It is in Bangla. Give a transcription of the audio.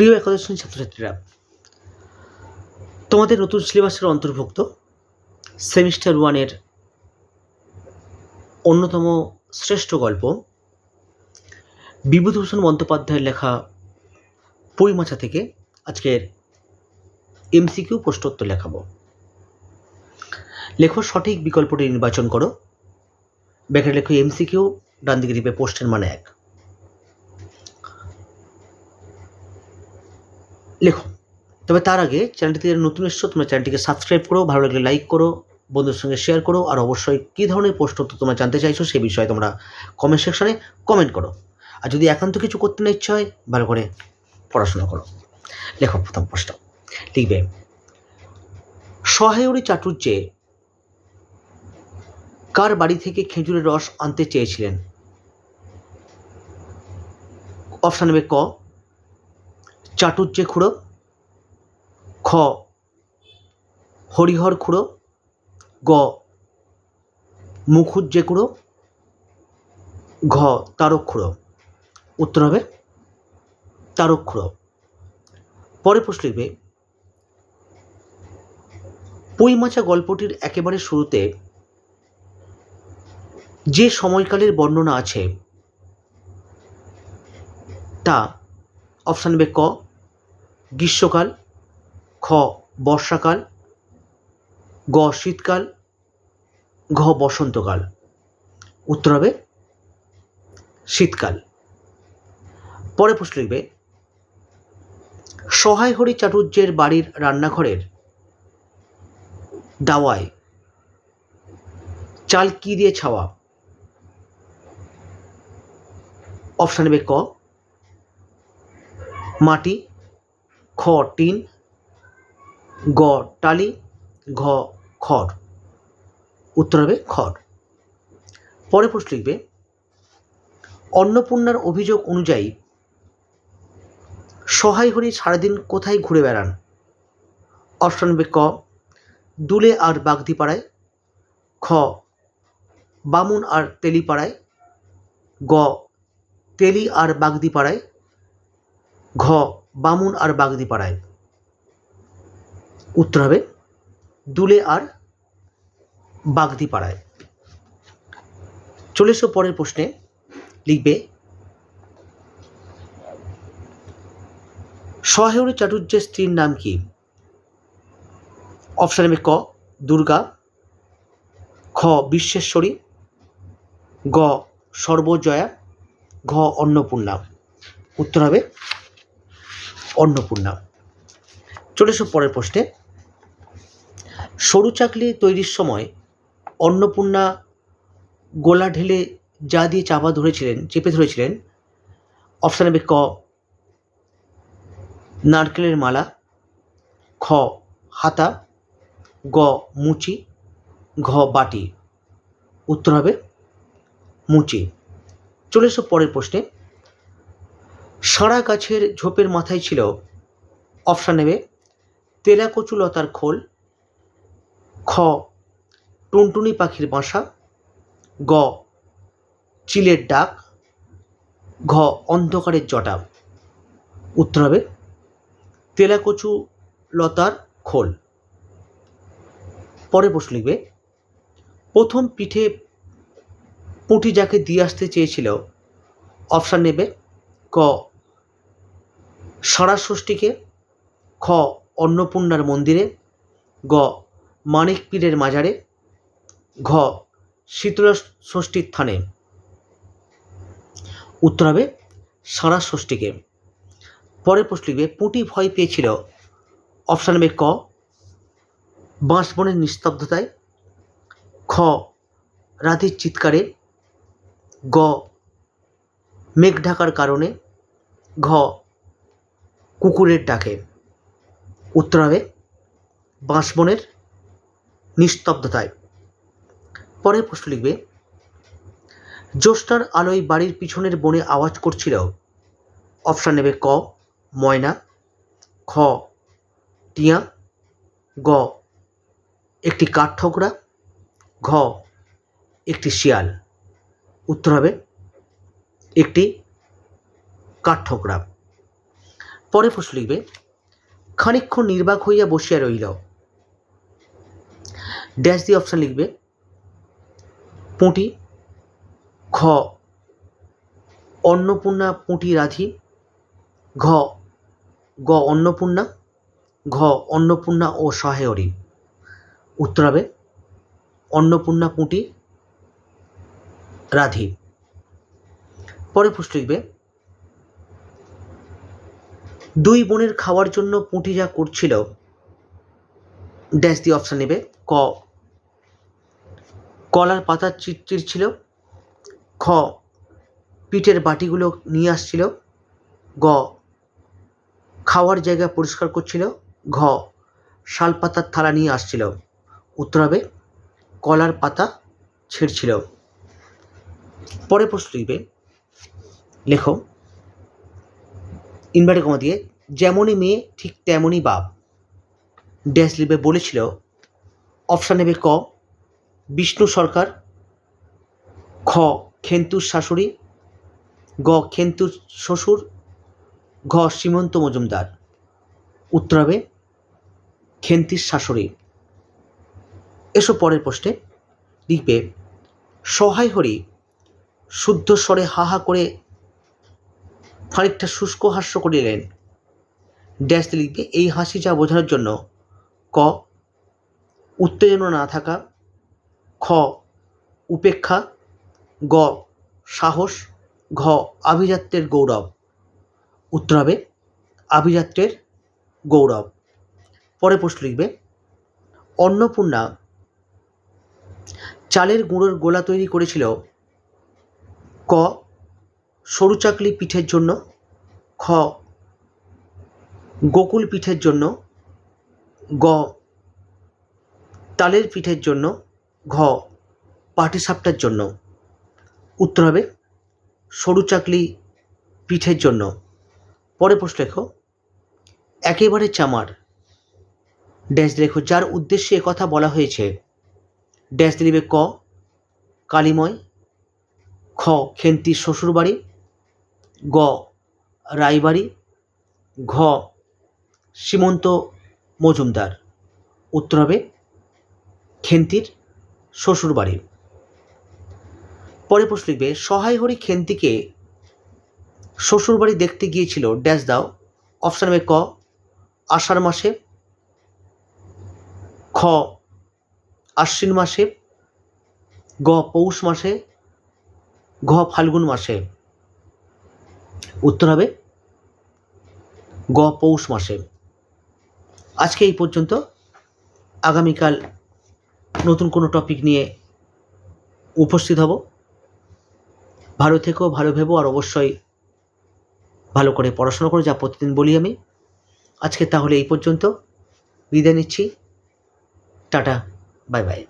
প্রিয় একাদশ শ্রেণির ছাত্রছাত্রীরা, তোমাদের নতুন সিলেবাসের অন্তর্ভুক্ত সেমিস্টার ওয়ানের অন্যতম শ্রেষ্ঠ গল্প, বিভূতিভূষণ বন্দ্যোপাধ্যায়ের লেখা পরিমাছা থেকে আজকের এমসিকিউ প্রশ্নোত্তর লেখাবো। লেখো, সঠিক বিকল্পটি নির্বাচন করো। ব্যাকেট লেখো, এমসিকিউ ডান দিকে দিবে পোস্টের মানে এক। লেখো। তবে তার আগে চ্যানেলটিতে নতুন এসছো, তোমরা চ্যানেলটিকে সাবস্ক্রাইব করো, ভালো লাগলে লাইক করো বন্ধুর সঙ্গে শেয়ার করো, আর অবশ্যই কী ধরনের প্রশ্ন তোমরা জানতে চাইছো সেই বিষয়ে তোমরা কমেন্ট সেকশনে কমেন্ট করো। আর যদি একান্ত কিছু করতে না ইচ্ছা হয়, ভালো করে পড়াশোনা করো। লেখো প্রথম প্রশ্ন। লিখবে, সহায়রী চাটুর্যে কার বাড়ি থেকে খেজুরের রস আনতে চেয়েছিলেন? অপশান নেবে ক চাটুর্যে খুঁড়ো, খ, হরিহর খুঁড়ো, গ মুখুজ্জে খুঁড়ো, ঘ, তারক খুঁড়ো। উত্তর হবে তারক খুঁড়ো। পরে প্রশ্ন লিখবে পইমাচা গল্পটির একেবারে শুরুতে যে সময়কালের বর্ণনা আছে, তা অপশান নেবে ক গ্রীষ্মকাল, খ, বর্ষাকাল, গ, শীতকাল, ঘ, বসন্তকাল। উত্তর হবে শীতকাল। পরে প্রশ্ন লিখবে, সহায় হরি চাটুর্যের বাড়ির রান্নাঘরের দাওয়ায় চাল কি দিয়ে ছাওয়া? অপশান নেবে ক, মাটি খ টিন, গ টালি, ঘ খড়। উত্তর হবে খড়। পরে প্রশ্ন লিখবে, অন্নপূর্ণার অভিযোগ অনুযায়ী সহায় হরি সারাদিন কোথায় ঘুরে বেড়ান? অপশন নেবে ক, দুলে আর বাগদিপাড়ায়, খ, বামুন আর তেলিপাড়ায়, গ, তেলি আর বাগদিপাড়ায়, ঘ বামুন আর বাগদিপাড়ায়। উত্তর হবে দুলে আর বাগদিপাড়ায়। চলে এসো পরের প্রশ্নে, লিখবে সহায়রী চাটুর্যের স্ত্রীর নাম কি? অপশান নেবে ক, দুর্গা, খ, বিশ্বেশ্বরী, গ, সর্বজয়া, ঘ, অন্নপূর্ণা। উত্তর হবে অন্নপূর্ণা। চলে এসো পরের প্রশ্নে। সরু চাকলি তৈরির সময় অন্নপূর্ণা গোলা ঢেলে যা দিয়ে চাপা ধরেছিলেন, চেপে ধরেছিলেন, অপশান হবে ক, নারকেলের মালা, খ, হাতা, গ, মুচি, ঘ, বাটি। উত্তর হবে মুচি। চলে এসো পরের প্রশ্নে। সারা গাছের ঝোপের মাথায় ছিল অপশান নেবে তেলাকচু লতার খোল, খ, টুনটুনি পাখির বাসা, গ, চিলের ডাক, ঘ, অন্ধকারের জটা। উত্তর হবে তেলাকচু লতার খোল। পরে প্রশ্ন লিখবে, প্রথম পিঠে পুঁটি যাকে দিয়ে আসতে চেয়েছিল, অপশান নেবে ক ষষ্ঠীকে খ অন্নপূর্ণার মন্দিরে, গ মানিক পীরের মাজারে, ঘ শীতলা ষষ্ঠীর থানে। উত্তর হবে সারা ষষ্ঠীকে পরের প্রশ্ন লিখবে, পুঁটি ভয় পেয়েছিল। অপশান নেবে ক বাঁশবনের নিস্তব্ধতায়, খ রাধের চিৎকারে, গ মেঘ ঢাকার কারণে, ঘ কুকুরের ডাকে। উত্তর হবে বাঁশবনের নিস্তব্ধতায়। পরের প্রশ্ন লিখবে জ্যোৎস্নার আলোয় বাড়ির পিছনের বনে আওয়াজ করছিল। অপশান নেবে ক, ময়না, খ, টিয়া, গ, একটি কাঠঠোকরা ঘ, একটি শিয়াল। উত্তর হবে, একটি কাঠঠোকরা পরে প্রশ্ন লিখবে, খানিকক্ষণ নির্বাক হইয়া বসিয়া রইল। ড্যাশ দিয়ে অপশান লিখবে, পুঁটি খ অন্নপূর্ণা, পুঁটি, রাধি, ঘ, গ, অন্নপূর্ণা, ঘ, অন্নপূর্ণা ও সহায়রী উত্তর হবে, অন্নপূর্ণা, পুঁটি, রাধি। পরে প্রশ্ন লিখবে দুই বোনের খাওয়ার জন্য পুঁটি যা করছিল। ড্যাশ দিয়ে অপশান নেবে। ক, কলার পাতা চিটচির ছিল খ, পিঠের বাটিগুলো নিয়ে আসছিল। গ, খাওয়ার জায়গা পরিষ্কার করছিল। ঘ শাল পাতার থালা নিয়ে আসছিল। উত্তর হবে, কলার পাতা ছিঁড়ছিল। পরে প্রশ্ন লিখবে। লেখো ইনভার্টার কমা দিয়ে, যেমনই মেয়ে, ঠিক তেমনই বাপ। ড্যাশ লিখবে বলেছিল, অপশান নেবে ক, বিষ্ণু সরকার, খ, খেন্তুর শাশুড়ি, গ, খেন্তুর শ্বশুর, ঘ সীমন্ত মজুমদার। উত্তর হবে, খেন্তির শাশুড়ি। এসব পরের প্রশ্নে, লিখবে, সহায় হরি, শুদ্ধ স্বরে হা হা করে খানিকটা শুষ্ক হাস্য করিলেন। ড্যাশ লিখবে, এই হাসি যা বোঝানোর জন্য। ক, উত্তেজনা না থাকা। খ, উপেক্ষা। গ, সাহস। ঘ, আভিজাত্যের গৌরব। উত্তর হবে, আভিজাত্যের গৌরব। পরে প্রশ্ন লিখবে, অন্নপূর্ণা চালের গুঁড়োর গোলা তৈরি করেছিল। ক সরু চাকলি পিঠের জন্য, খ, গোকুল পিঠের জন্য, গ, তালের পিঠের জন্য, ঘ, পাটিসাপটার জন্য। উত্তর হবে সরু চাকলি পিঠের জন্য। পরে প্রশ্ন লেখো, একেবারে চামার। ড্যাশ লেখো, যার উদ্দেশ্যে কথা বলা হয়েছে। ড্যাশ দিলিবে ক, কালিময়, খ, খেন্তির শ্বশুরবাড়ি গ, রায়বাড়ি। ঘ, সীমন্ত মজুমদার। উত্তর হবে খেন্তির শ্বশুরবাড়ি। পরে প্রশ্ন লিখবে সহায় হরি খেন্তিকে শ্বশুরবাড়ি দেখতে গিয়েছিল, ড্যাশ দাও। অপশান হবে ক, আষাঢ় মাসে। খ, আশ্বিন মাসে। গ, পৌষ মাসে। ঘ, ফাল্গুন মাসে। উত্তর হবে গ পৌষ মাসে। আজকে এই পর্যন্ত। আগামীকাল নতুন কোনো টপিক নিয়ে উপস্থিত হব। ভালো থেকো, ভালো ভেবো, আর অবশ্যই ভালো করে পড়াশোনা করো, যা প্রতিদিন বলি আমি। আজকে তাহলে এই পর্যন্ত। বিদায় নিচ্ছি। Tata, bye bye.